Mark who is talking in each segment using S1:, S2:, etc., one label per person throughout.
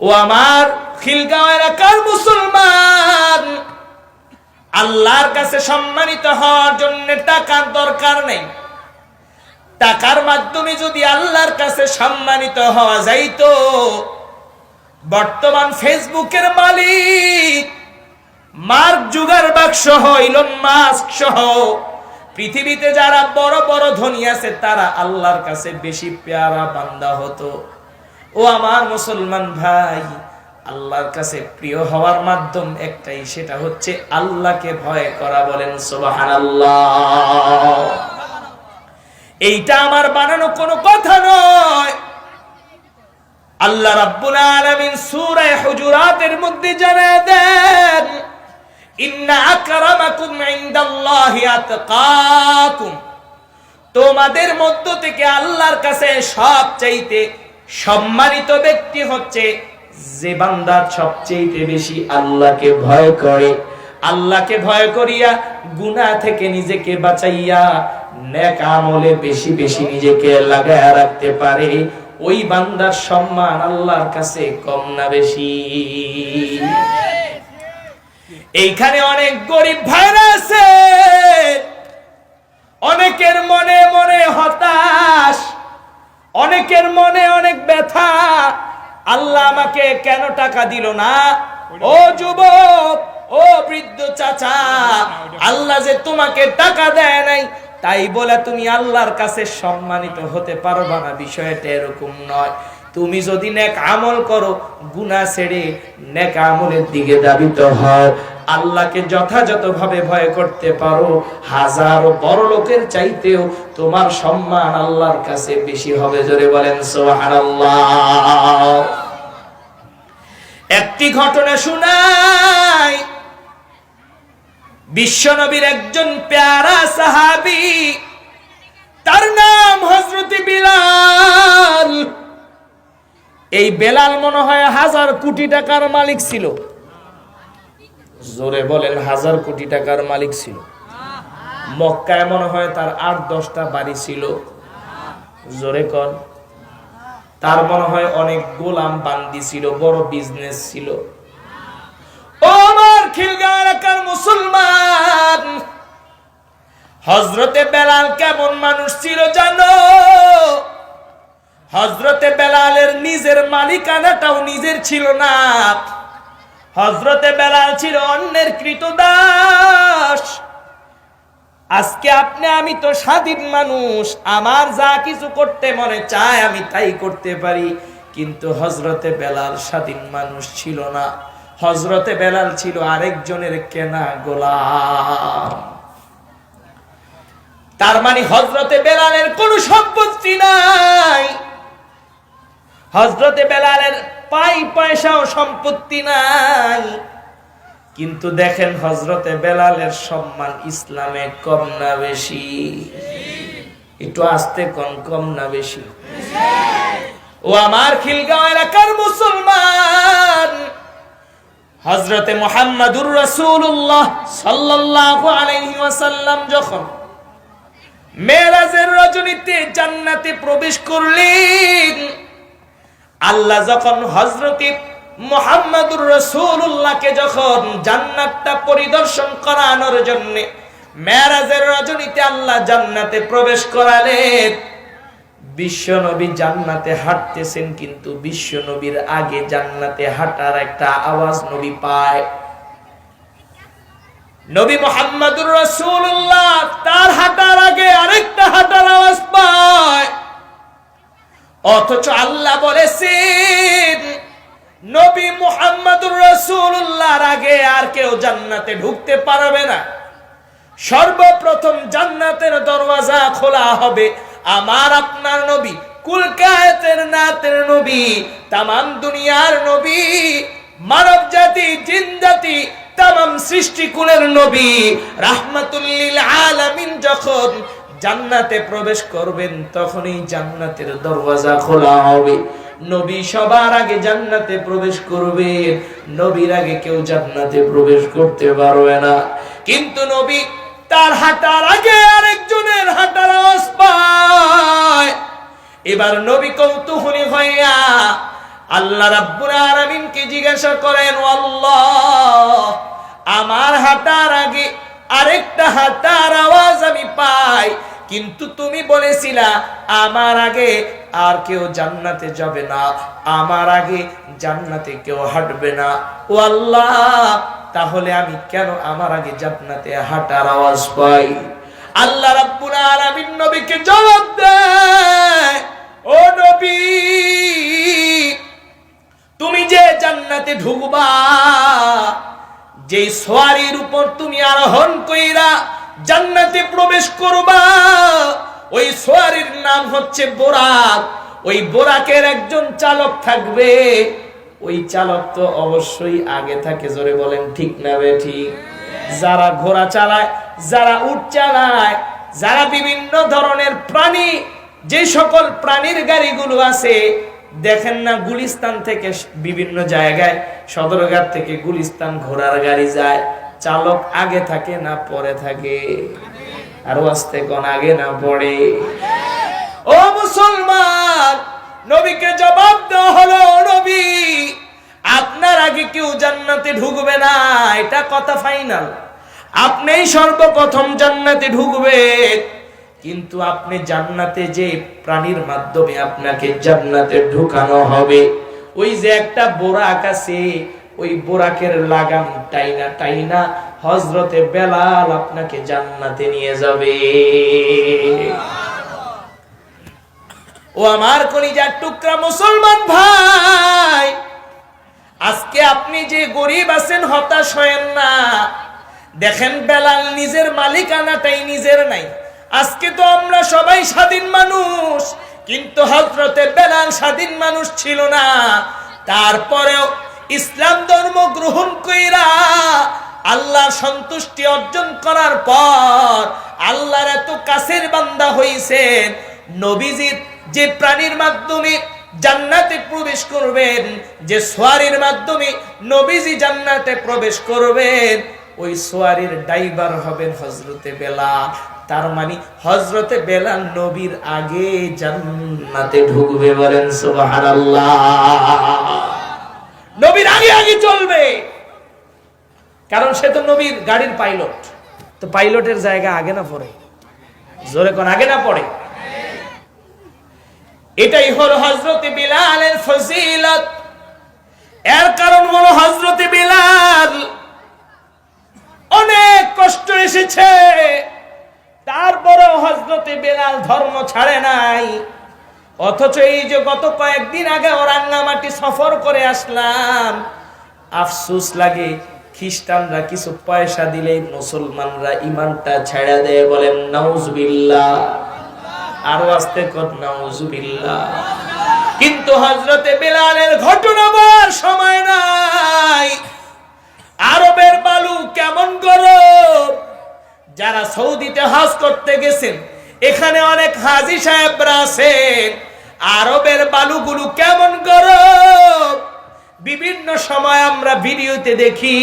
S1: ও আমার খিলগাঁও এলাকার মুসলমান, আল্লাহর কাছে সম্মানিত হওয়ার জন্য টাকার দরকার নেই। টাকার মাধ্যমে যদি আল্লাহর কাছে সম্মানিত হওয়া যাইত, বর্তমান ফেসবুকের মালিক, মার্ক যুগার বাক্স ইলন মাস্ক সহ, পৃথিবীতে যারা বড় বড় ধনী আছে, তারা আল্লাহর কাছে বেশি পেয়ারা বান্দা হতো। ও আমার মুসলমান ভাই, আল্লাহর কাছে প্রিয় হওয়ার মাধ্যম একটাই, সেটা হচ্ছে আল্লাহকে ভয় করা বলেন সুবহানাল্লাহ। এইটা আমার বানানো কোনো কথা নয়। আল্লাহ রাব্বুল আলামিন সূরা হুজুরাতের মধ্যে জানায় দেন, ইন্না আকরামাকুম ইনদাল্লাহি আতকাকুম। তোমাদের মধ্য থেকে আল্লাহর কাছে সবচাইতে সম্মানিত ব্যক্তি হচ্ছে যে বান্দার সবচেয়ে বেশি আল্লাহকে ভয় করে। আল্লাহকে ভয় করিয়া গুনাহ থেকে নিজেকে বাঁচাইয়া নেক আমলে বেশি বেশি নিজেকে লাগায় রাখতে পারে। ওই বান্দার সম্মান আল্লাহর কাছে কম না বেশি। এইখানে অনেক গরিব ভাইরা আছে। অনেকের মনে মনে হতাশ। অনেকের মনে অনেক ব্যথা। আল্লাহ আমাকে কেন টাকা দিল না? ও যুবক, ও বৃদ্ধ চাচা, আল্লাহ যে তোমাকে টাকা দেয় নাই, তাই বলে তুমি আল্লাহর কাছে সম্মানিত হতে পারবা না। বিষয়টা এরকম নয়। তুমি যদি নেক আমল করো, গুনাহ ছেড়ে নেক আমলের দিকে দাবিত হও। আল্লাহকে যথাযথভাবে ভয় করতে পারো। হাজারো বড় লোকের চাইতেও তোমার সম্মান আল্লাহর কাছে বেশি হবে, জোরে বলেন একটি ঘটনা শোনাই। বিশ্বনবীর একজন প্যারা সাহাবি, তার নাম হযরত বিলাল। এই বেলাল মনে হয় হাজার কোটি টাকার মালিক ছিল। জোরে বলেন, হাজার কোটি টাকার মালিক ছিল। মক্কায় মনে হয় তার আট, দশটা বাড়ি ছিল। জোরে কন। তার মনে হয় অনেক গোলাম বান্দি ছিল, বড় বিজনেস ছিল। ও আমার খিলগা মুসলমান হজরতে বেলাল কেমন মানুষ ছিল জানো? হজরতে বেলালের নিজের মালিকানাটাও নিজের ছিল না। হজরতে বেলাল ছিল অন্যের কৃতদাস। আজকে আপনি, আমি তো স্বাধীন মানুষ, আমার যা কিছু করতে মনে চায় আমি তাই করতে পারি। কিন্তু হজরতে বেলাল স্বাধীন মানুষ ছিল না। হজরতে বেলাল ছিল আরেকজনের কেনা গোলাম। তার মানে হজরতে বেলালের কোনো সম্পত্তি নাই। হজরতে বেলালের পাই পয়সাও সম্পত্তি নাই। কিন্তু দেখেন হজরতে বেলালের সম্মান ইসলামে কম না বেশি। একটু আসতে কম কম না বেশি। ও আমার খিলগাঁও এলাকার মুসলমান হজরতে মোহাম্মদুর রসুল্লাহ সাল্লাল্লাহু আলাইহি ওয়াসাল্লাম যখন মেরাজের রজনীতে জান্নাতে প্রবেশ করলেন আল্লাহ যখন হজরতি মোহাম্মদুর রসুল্লাহকে যখন জান্নাতটা পরিদর্শন করানোর জন্য মেরাজের রজনীতে আল্লাহ জান্নাতে প্রবেশ করালেন বিশ্বনবী জান্নাতে হাঁটতেছেন কিন্তু বিশ্ব নবীর আগে জান্নাতে হাঁটার একটা আওয়াজ নবী পায়। নবী মোহাম্মদুর রসুল্লাহ তার হাঁটার আগে আরেকটা হাঁটার আওয়াজ পায়। অথচ আল্লাহ বলেছেন, নবী মুহাম্মদুর রাসূলুল্লাহর আগে আর কেউ জান্নাতে ঢুকতে পারবে না। সর্বপ্রথম জান্নাতের দরওয়াজা খোলা হবে আমার আপনার নবী কুল কায়তের নাতের নবী, তামাম দুনিয়ার নবী, মানব জাতি, জিন জাতি, তামাম সৃষ্টিকুলের নবী। রাহমাতুল্লিল আলামিন যখন জান্নাতে প্রবেশ করবেন, তখনই জান্নাতের দরওয়াজা খোলা হবে। নবী সবার আগে জান্নাতে প্রবেশ করবে, নবীর আগে কেউ জান্নাতে প্রবেশ করতে পারবে না। কিন্তু নবী তার হাঁটার আগে আরেকজনের হাঁটার আওয়াজ পায়। এবার নবী কৌতূহলী হইয়া আল্লাহ রাব্বুল আলামিনকে জিজ্ঞাসা করেন, আল্লাহ, আমার হাঁটার আগে আরেকটা হাঁটার আওয়াজ আমি পাই। কিন্তু তুমি বলেছিলা, আমার আগে আর কেউ জান্নাতে যাবে না। আমার আগে জান্নাতে কেউ হাঁটবে না। ও আল্লাহ, তাহলে আমি কেন আমার আগে জান্নাতে হাঁটার আওয়াজ পাই? আল্লাহ রাব্বুল আলামিন নবীকে জবাব দেয়, ও নবী, তুমি যে জান্নাতে ঢুকবা যে সোয়ারির উপর তুমি আরোহণ কইরা জান্নাতে প্রবেশ করবা, ওই সোয়ারির নাম হচ্ছে বোরাক। ওই বোরাকের একজন চালক থাকবে। ওই চালক তো অবশ্যই আগে থাকে, জোরে বলেন, ঠিক না বে, ঠিক? যারা ঘোড়া চালায়, যারা উট চালায়, যারা বিভিন্ন ধরনের প্রাণী, যে সকল প্রাণীর গাড়িগুলো আছে দেখেন না গুলিস্তান থেকে বিভিন্ন জায়গায়, সদরঘাট থেকে গুলিস্তান ঘোড়ার গাড়ি যায়, চালক আগে থাকে না পরে থাকে। আর আসতে কোন আগে না পড়ে। ও মুসলমান, নবীকে জবাব দেওয়া হলো, নবী, আপনার আগে কেউ জান্নাতে ঢুকবে না, এটা কথা ফাইনাল আপনিই সর্বপ্রথম জান্নাতে ঢুকবেন। কিন্তু আপনি জান্নাতে যে প্রাণীর মাধ্যমে আপনাকে জান্নাতে ঢুকানো হবে, ওই যে একটা বোরাক আছে, ওই বোরাকের লাগাম টাইনা টাইনা হজরতে বেলাল আপনাকে জান্নাতে নিয়ে যাবে। ও আমার কলিজার টুকরা মুসলমান ভাই, আজকে আপনি যে গরিব আছেন, হতাশ হয়েন না। দেখেন বেলাল নিজের মালিকানাটাই নিজের নাই। আজকে তো আমরা সবাই স্বাধীন মানুষ, কিন্তু হজরতে বেলাল স্বাধীন মানুষ ছিল না। তারপরেও ইসলাম ধর্ম গ্রহণ কইরা আল্লাহ সন্তুষ্টি অর্জন করার পর আল্লাহর এত কাছের বান্দা হইছেন নবীজির যে প্রাণীর মাধ্যমে জান্নাতে প্রবেশ করবেন, যে সোয়ারির মাধ্যমে নবীজি জান্নাতে প্রবেশ করবেন, ওই সোয়ারির ড্রাইভার হবেন হজরতে বেলাল। তার মানে হজরতে বেলাল নবীর আগে জান্নাতে ঢুকবে বলেন সুবহানাল্লাহ। নবীর আগে আগে চলবে। কারণ সে তো নবীর গাড়ির পাইলট। তো পাইলটের জায়গা আগে না পড়ে? জোরে কোন, আগে না পড়ে? এটাই হলো হজরতে বিলালের ফজিলত। এর কারণ হলো হজরতে বিলাল অনেক কষ্ট এসেছে। তারপরেও হজরতে বেলাল ধর্ম ছাড়ে নাই। অথচ এই যে গত কয়েকদিন আগে রাঙ্গামাটি সফর করে আসলাম, আফসুস লাগে, খ্রিস্টানরা কিছু পয়সা দিলে মুসলমানরা ইমানটা ছেড়ে দেয় বলেন, নাউজবিল্লাহ। আরও আসতে কর, নাউজবিল্লাহ। কিন্তু হজরতে বেলালের ঘটনা বলার সময় নাই। আরবের বালু কেমন গরম! যারা সৌদিতে হজ করতে গেছেন, এখানে অনেক হাজি সাহেবরা আছেন, আরবের বালুগুলো কেমন গরম? বিভিন্ন সময় আমরা ভিডিওতে দেখি,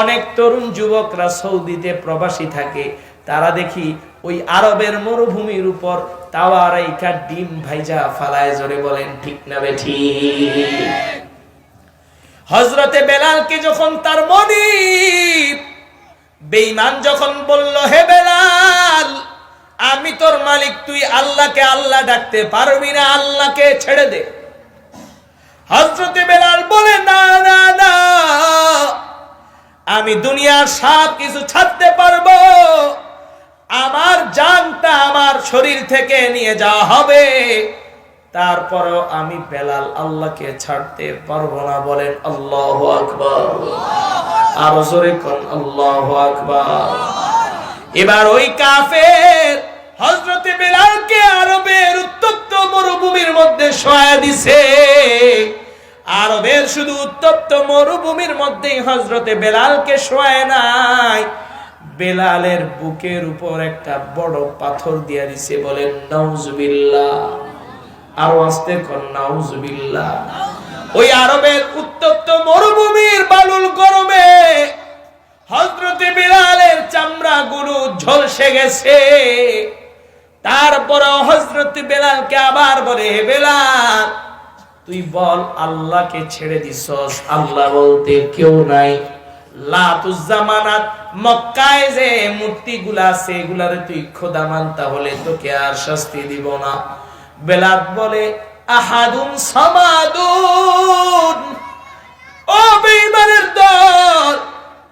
S1: অনেক তরুণ যুবকরা সৌদিতে প্রবাসী থাকে, তারা দেখি ওই আরবের মরুভূমির উপর তাওয়ার এইকা ডিম ভাইজা ফালায়, জোরে বলেন, ঠিক না বেঠি হজরতে বেলালকে যখন তার মনি বেঈমান যখন বলল, হে বেলাল, আমি তোর মালিক, তুই আল্লাহকে আল্লাহ ডাকতে পারবি না, আল্লাহকে ছেড়ে দে। হজরতে বেলাল বলে, না না না, আমি দুনিয়ার সব কিছু ছাড়তে পারব। আমার জানটা আমার শরীর থেকে নিয়ে যাওয়া হবে। তারপরেও আমি বেলাল আল্লাহকে ছাড়তে পারব না বলেন, আল্লাহ আকবর। আরও জোরে কোন, আল্লাহ আকবর। এবার ওই কাফের হজরতে বেলালকে আরবের উত্তপ্ত মরুভূমির মধ্যে সহায় দিছে। আরবের শুধু উত্তপ্ত মরুভূমির মধ্যেই হজরতে বেলালকে শোয়ায় নাই। বেলালের বুকের উপর একটা বড় পাথর দিয়া দিছে বলেন, নাউজুবিল্লাহ। আরও আসতে নাউজুবিল্লাহ। ওই আরবের উত্তপ্ত মরুভূমির বালুল গরমে হজরতে বেলালের চামড়া গুরু ঝলসে গেছে। তারপরে হজরত বেলালকে আবার বলে, হে বেলাল, তুই বল আল্লাহকে ছেড়ে দিছস? আল্লাহ বলতে কেউ নাই। লাতুজ্জামানাত মক্কায় যে মূর্তিগুলা আছে তুই খোদা মান তাহলে তোকে আর শাস্তি দিব না। বেলাত বলে আহাদুন সামাদুন ও বেঈমানের দল